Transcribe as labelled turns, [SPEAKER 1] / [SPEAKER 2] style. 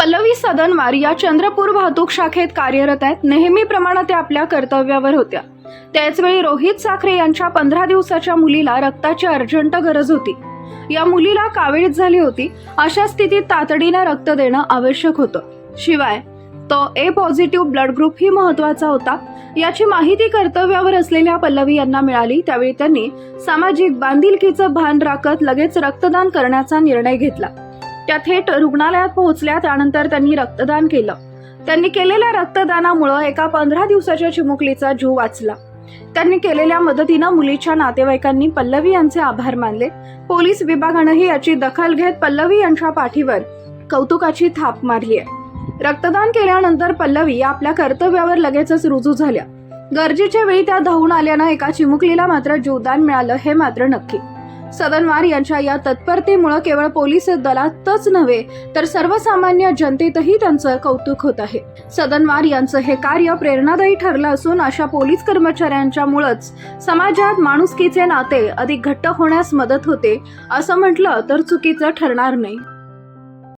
[SPEAKER 1] पल्लवी सदनवार या चंद्रपूर वाहतूक शाखेत कार्यरत आहेत. नेहमीप्रमाणे त्या आपल्या कर्तव्यावर होत्या. त्याचवेळी रोहित साखरे यांच्या पंधरा दिवसाच्या मुलीला रक्ताची अर्जंट गरज होती. या मुलीला कावीळ झाली होती. अशा स्थितीत तातडीनं रक्त देणं आवश्यक होतं. शिवाय तो ए पॉझिटिव्ह ब्लड ग्रुप ही महत्त्वाचा होता. याची माहिती कर्तव्यावर असलेल्या पल्लवी यांना मिळाली. त्यावेळी त्यांनी सामाजिक बांधिलकीचं भान राखत लगेच रक्तदान करण्याचा निर्णय घेतला. त्या थेट रुग्णालयात पोहोचल्या त्यानंतर त्यांनी रक्तदान केलं. त्यांनी केलेल्या रक्तदानामुळं एका पंधरा दिवसाच्या चिमुकलीचा जीव वाचला. त्यांनी केलेल्या मदतीनं मुलीच्या नातेवाईकांनी पल्लवी यांचे आभार मानले. पोलीस विभागानंही याची दखल घेत पल्लवी यांच्या पाठीवर कौतुकाची थाप मारली आहे. रक्तदान केल्यानंतर पल्लवी आपल्या कर्तव्यावर लगेचच रुजू झाल्या. गरजेच्या वेळी त्या धावून आल्यानं एका चिमुकलीला मात्र जीवदान मिळालं हे मात्र नक्की. सदनवार यांच्या या तत्परतेमुळे केवळ पोलीस दलातच नव्हे तर सर्वसामान्य जनतेतही त्यांचं कौतुक होत आहे. सदनवार यांचं हे कार्य प्रेरणादायी ठरलं असून अशा पोलीस कर्मचाऱ्यांच्यामुळंच समाजात माणुसकीचे नाते अधिक घट्ट होण्यास मदत होते असं म्हटलं तर चुकीचं ठरणार नाही.